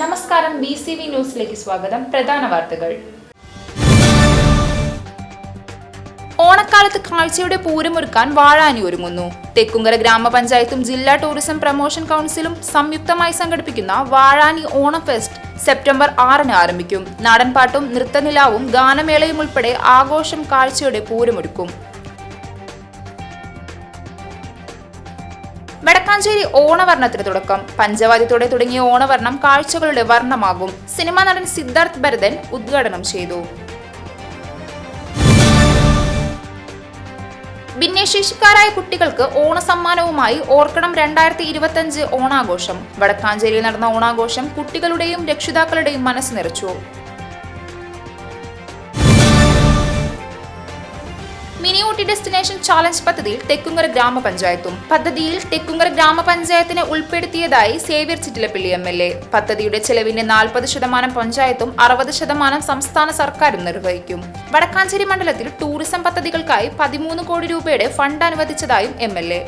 നമസ്കാരം B C V ന്യൂസിലേക്ക് സ്വാഗതം. പ്രധാന വാർത്തകൾ. ഓണക്കാലത്ത് കാഴ്ചയുടെ പൂരമൊരുക്കാൻ വാഴാനി ഒരുങ്ങുന്നു. തെക്കുങ്കര ഗ്രാമപഞ്ചായത്തും ജില്ലാ ടൂറിസം പ്രൊമോഷൻ കൗൺസിലും സംയുക്തമായി സംഘടിപ്പിക്കുന്ന വാഴാനി ഓണം ഫെസ്റ്റ് സെപ്റ്റംബർ ആറിന് ആരംഭിക്കും. നാടൻപാട്ടും നൃത്തനിലാവും ഗാനമേളയും ഉൾപ്പെടെ ആഘോഷം കാഴ്ചയുടെ പൂരമൊരുക്കും. വടക്കാഞ്ചേരി ഓണവർണത്തിന് തുടക്കം. പഞ്ചവാദ്യത്തോടെ തുടങ്ങിയ ഓണവർണം കാഴ്ചകളുടെ വർണമാകും. സിനിമാ നടൻ സിദ്ധാർത്ഥ് ഭരതൻ ഉദ്ഘാടനം ചെയ്തു. ഭിന്നശേഷിക്കാരായ കുട്ടികൾക്ക് ഓണസമ്മാനവുമായി ഓർക്കണം രണ്ടായിരത്തി ഇരുപത്തഞ്ച് ഓണാഘോഷം. വടക്കാഞ്ചേരിയിൽ നടന്ന ഓണാഘോഷം കുട്ടികളുടെയും രക്ഷിതാക്കളുടെയും മനസ്സ് നിറച്ചു. മിനി ഊട്ടി ഡെസ്റ്റിനേഷൻ ചാലഞ്ച് പദ്ധതിയിൽ തെക്കുങ്കര ഗ്രാമപഞ്ചായത്തും പദ്ധതിയിൽ തെക്കുങ്കര ഗ്രാമപഞ്ചായത്തിനെ ഉൾപ്പെടുത്തിയതായി Xavier Chittilappally M L A പദ്ധതിയുടെ ചെലവിന്റെ നാൽപ്പത് ശതമാനം പഞ്ചായത്തും അറുപത് ശതമാനം സംസ്ഥാന സർക്കാരും നിർവഹിക്കും. വടക്കാഞ്ചേരി മണ്ഡലത്തിൽ ടൂറിസം പദ്ധതികൾക്കായി പതിമൂന്ന് കോടി രൂപയുടെ ഫണ്ട് അനുവദിച്ചതായും എം എൽ എ